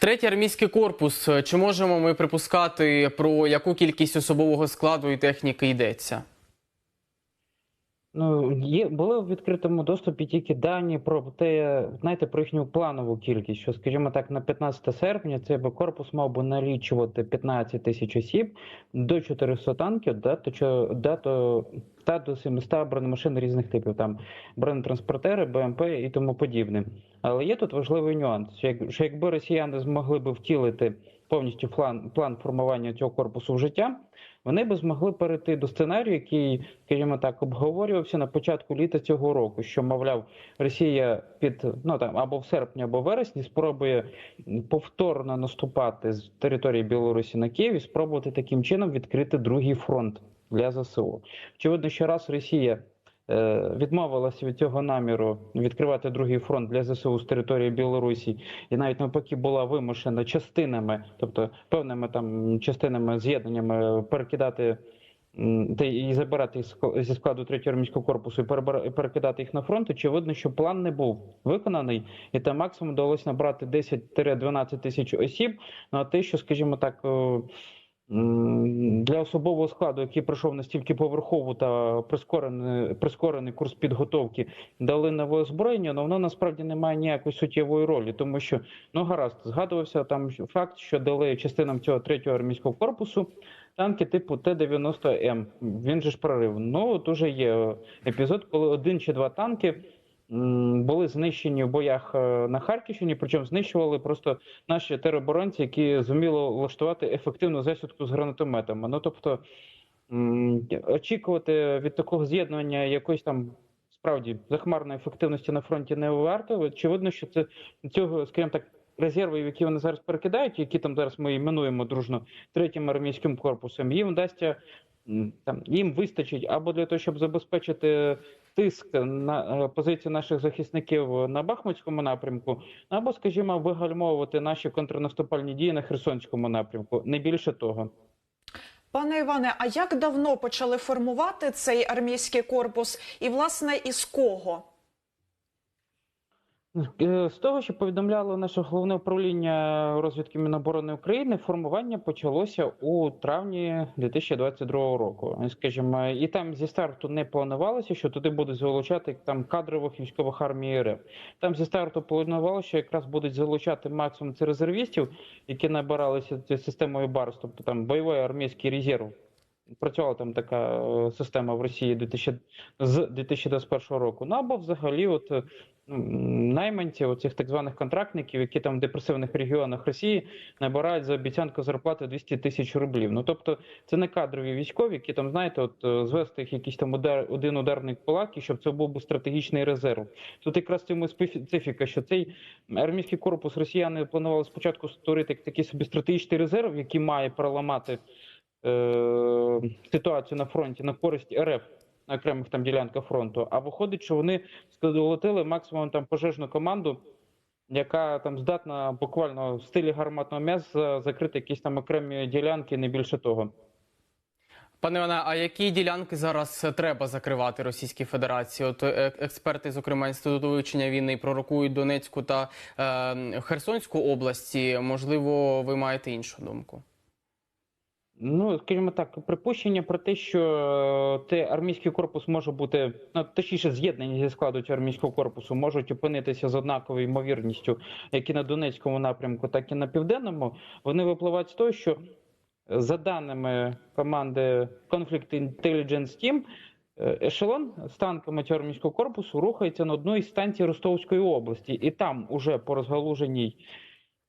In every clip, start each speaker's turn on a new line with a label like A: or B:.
A: Третій армійський корпус. Чи можемо ми припускати про яку кількість особового складу і техніки йдеться?
B: Ну, є були в відкритому доступі тільки дані про те, знаєте, про їхню планову кількість. Що, скажімо так, на 15 серпня цей би корпус мав би налічувати 15 тисяч осіб до 400 танків, да, то, да, то, та до 700 бронемашин різних типів, там бронетранспортери, БМП і тому подібне. Але є тут важливий нюанс, що, як, що якби росіяни змогли би втілити повністю план, план формування цього корпусу в життя, вони би змогли перейти до сценарію, який, скажімо так, обговорювався на початку літа цього року, що, мовляв, Росія під ну там або в серпні, або в вересні спробує повторно наступати з території Білорусі на Київ і спробувати таким чином відкрити другий фронт для ЗСУ. Очевидно, що раз Росія відмовилася від цього наміру відкривати другий фронт для ЗСУ з території Білорусі, і навіть навпаки була вимушена частинами, тобто певними там частинами з'єднаннями перекидати. Та і забирати їх зі складу третього армійського корпусу і перекидати їх на фронт, очевидно, що план не був виконаний, і там максимум вдалося набрати 10-12 тисяч осіб. Ну а те, що, скажімо так, е, для особового складу, який пройшов настільки поверхову та прискорений, прискорений курс підготовки, дали нове озброєння, але воно насправді не має ніякої суттєвої ролі, тому що ну гаразд, згадувався там факт, що дали частинам цього третього армійського корпусу танки типу Т-90М. Він же ж прорив. Ну от уже є епізод, коли один чи два танки. Були знищені в боях е, на Харківщині, причому знищували просто наші тероборонці, які зуміли влаштувати ефективну засідку з гранатометами. Ну тобто очікувати від такого з'єднання якоїсь там справді захмарної ефективності на фронті не варто. Очевидно, що це цього, скажімо так, резерви, які вони зараз перекидають, які там зараз ми іменуємо дружно третім армійським корпусом, їм вдасться там їм вистачить або для того, щоб забезпечити тиск на е, позиції наших захисників на Бахмутському напрямку, або, скажімо, вигальмовувати наші контрнаступальні дії на Херсонському напрямку. Не більше того.
C: Пане Іване, а як давно почали формувати цей армійський корпус, і власне із кого?
B: Е, З того, що повідомляло наше головне управління розвідки Міноборони України, формування почалося у травні 2022 року. Скажімо, і там зі старту не планувалося, що туди будуть залучати там кадрових військових армій РФ. Там зі старту планувалося, що якраз будуть залучати максимум це резервістів, які набиралися системою БАРС, тобто там бойовий армійський резерв. Працювала там така е, система в Росії 2000, з 2021 року. Ну або взагалі, от е, ну, найманці, оцих так званих контрактників, які там в депресивних регіонах Росії набирають за обіцянку зарплати 200 тисяч рублів. Ну тобто це не кадрові військові, які там, знаєте, от е, звести їх якийсь там удар, один ударний кулак, і щоб це був стратегічний резерв. Тут якраз цьому специфіка, що цей армійський корпус росіяни планували спочатку створити такий собі стратегічний резерв, який має переламати е, ситуацію на фронті на користь РФ на окремих там ділянках фронту. А виходить, що вони сколотили максимум там пожежну команду, яка там здатна буквально в стилі гарматного м'яса закрити якісь там окремі ділянки, не більше того.
A: Пане Іване, а які ділянки зараз треба закривати Російській Федерації? От е, експерти, зокрема інституту вивчення війни, пророкують Донецьку та е, Херсонську області. Можливо, ви маєте іншу думку?
B: Ну, скажімо так, припущення про те, що те армійський корпус може бути, ну точніше, з'єднані зі складу цього армійського корпусу можуть опинитися з однаковою ймовірністю, як і на Донецькому напрямку, так і на південному. Вони випливають з того, що за даними команди Conflict Intelligence Team, е, ешелон з танками цього армійського корпусу рухається на одну із станцій Ростовської області, і там уже по розгалуженій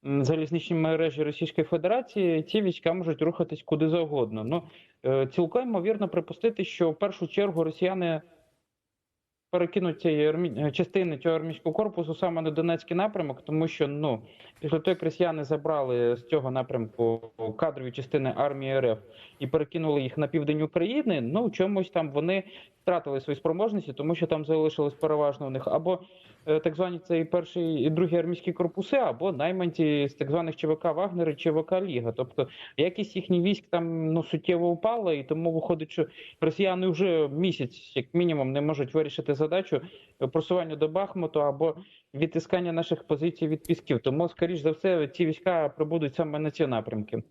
B: м, залізничній мережі Російської Федерації ці війська можуть рухатись куди завгодно. Ну е, цілком ймовірно припустити, що в першу чергу росіяни перекинуть цієї армі... е, частини цього армійського корпусу саме на Донецький напрямок, тому що ну після того, як росіяни забрали з цього напрямку кадрові частини армії РФ і перекинули їх на південь України, ну в чомусь там вони втратили свої спроможності, тому що там залишилось переважно у них або так звані цей перший і другий армійські корпуси, або найманці з так званих ЧВК Вагнер і ЧВК Ліга. Тобто якість їхніх військ там ну суттєво впала, і тому виходить, що росіяни вже місяць, як мінімум, не можуть вирішити задачу просування до Бахмуту або відтискання наших позицій від пісків. Тому, скоріш за все, ці війська прибудуть саме на ці напрямки.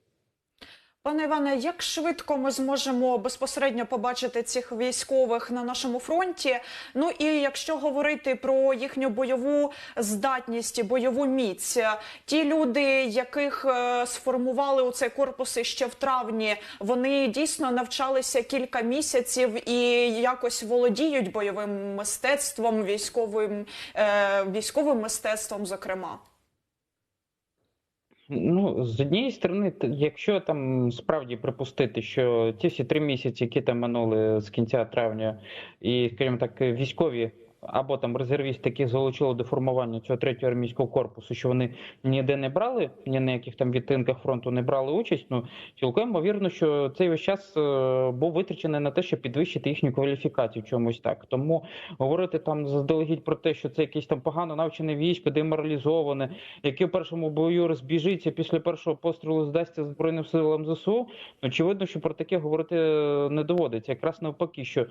C: Пане Іване, як швидко ми зможемо безпосередньо побачити цих військових на нашому фронті? Ну і якщо говорити про їхню бойову здатність, бойову міць, ті люди, яких е, сформували у цей корпус ще в травні, вони дійсно навчалися кілька місяців і якось володіють бойовим мистецтвом, військовим, е, військовим мистецтвом, зокрема.
B: Ну, з однієї сторони, якщо там справді припустити, що ті всі три місяці, які там минули з кінця травня, і, скажімо так, військові або там резервісти, яких залучили до формування цього третього армійського корпусу, що вони ніде не брали, ні на яких там відтинках фронту не брали участь. Ну цілком ймовірно, що цей весь час е, був витрачений на те, щоб підвищити їхню кваліфікацію, чомусь так. Тому говорити там заздалегідь про те, що це якесь там погано навчене військо, деморалізоване, яке в першому бою розбіжиться після першого пострілу здасться збройним силам ЗСУ. Очевидно, що про таке говорити е, не доводиться. Якраз навпаки, що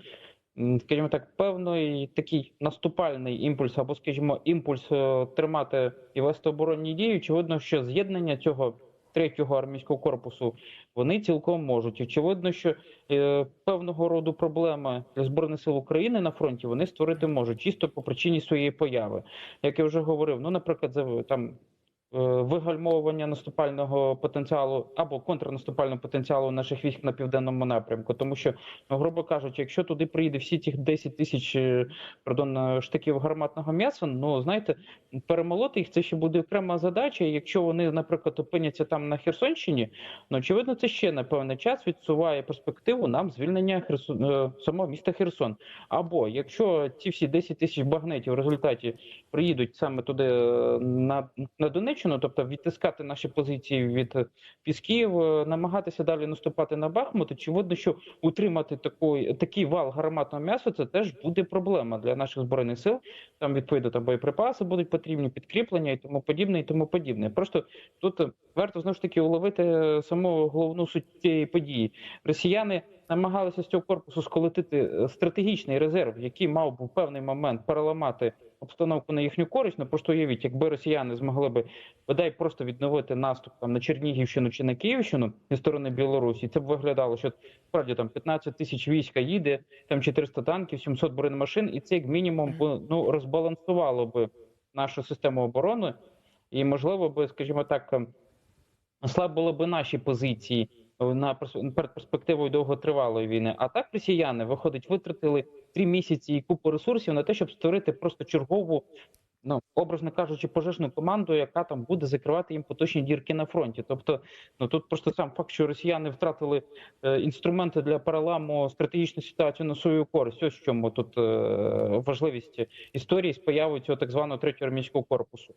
B: скажімо так, певний такий наступальний імпульс, або, скажімо, імпульс е, тримати і вести оборонні дії. Очевидно, що з'єднання цього третього армійського корпусу вони цілком можуть. Очевидно, що е, певного роду проблеми для збройних сил України на фронті вони створити можуть чисто по причині своєї появи. Як я вже говорив, ну, наприклад, за там. Е, Вигальмовування наступального потенціалу або контрнаступального потенціалу наших військ на південному напрямку, тому що, ну, грубо кажучи, якщо туди приїде всі ці 10 тисяч е, пардон, е, штиків гарматного м'яса, ну знаєте, перемолоти їх це ще буде окрема задача. Якщо вони, наприклад, опиняться там на Херсонщині, ну очевидно, це ще на певний час відсуває перспективу нам звільнення Херсон самого міста Херсон. Або якщо ці всі 10 тисяч багнетів в результаті приїдуть саме туди на, на Донеччину, тобто відтискати наші позиції від пісків, е, намагатися далі наступати на Бахмут, очевидно, що утримати такий, такий вал гарматного м'яса це теж буде проблема для наших збройних сил. Там відповідно там боєприпаси будуть потрібні, підкріплення і тому подібне, і тому подібне. Просто тут е, варто знову ж таки уловити е, саму головну суть цієї події. Росіяни намагалися з цього корпусу сколотити е, стратегічний резерв, який мав в певний момент переламати обстановку на їхню користь. Ну просто уявіть, якби росіяни змогли би бодай просто відновити наступ там на Чернігівщину чи на Київщину зі сторони Білорусі, це б виглядало, що справді там 15 тисяч війська їде, там 400 танків, 700 бронемашин, і це як мінімум ну розбалансувало би нашу систему оборони, і можливо би, скажімо так, ем, ослабило би наші позиції на перед перспективою довготривалої війни. А так росіяни виходить, витратили три місяці і купу ресурсів на те, щоб створити просто чергову. Ну, образно кажучи, пожежну команду, яка там буде закривати їм поточні дірки на фронті. Тобто, ну тут просто сам факт, що росіяни втратили е, інструменти для переламу стратегічну ситуацію на свою користь. Ось в чому тут е, важливість історії з появою цього так званого третього армійського корпусу.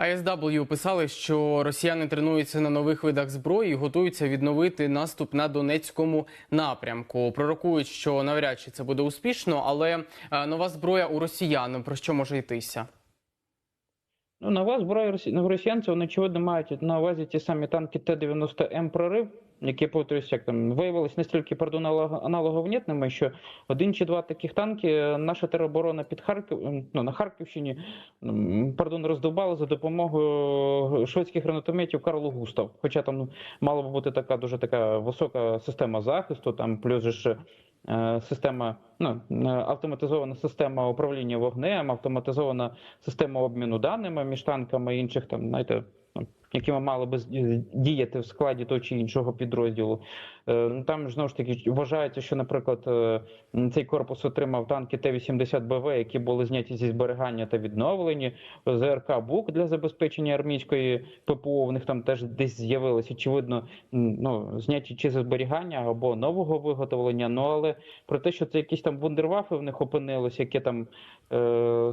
A: АСW писали, що росіяни тренуються на нових видах зброї і готуються відновити наступ на Донецькому напрямку. Пророкують, що навряд чи це буде успішно, але е, нова зброя у росіян про що може йтися?
B: Ну, нова зброя росі... ну, росіян, це вони очевидно мають на увазі ті самі танки Т-90М прорив, які повторюсь, як там виявилися настільки аналоговнітними, що один чи два таких танки е, наша тероборона під Харків, ну, на Харківщині пардон, роздовбала за допомогою шведських гранатометів Карло Густав. Хоча там мала б бути така дуже така висока система захисту, там плюс ж е, система, ну, е, автоматизована система управління вогнем, автоматизована система обміну даними між танками і інших там, знаєте, якими мали би діяти в складі того чи іншого підрозділу. Е, ну, Там знову ж таки вважається, що, наприклад, е, цей корпус отримав танки Т-80БВ, які були зняті зі зберігання та відновлені. ЗРК БУК для забезпечення армійської ППО. В них там теж десь з'явилися, очевидно, ну, зняті чи зі зберігання або нового виготовлення. Ну але про те, що це якісь там вундервафи в них опинилися, які там, е,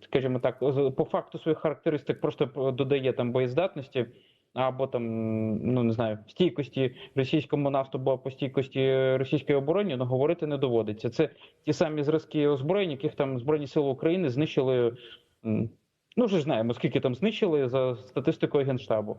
B: скажімо так, по факту своїх характеристик просто додає там боєздатності. Або там, ну не знаю, стійкості російському нафту, або стійкості російської обороні, ну говорити не доводиться. Це ті самі зразки озброєнь, яких там Збройні Сили України знищили. Ну, вже ж знаємо, скільки там знищили за статистикою Генштабу.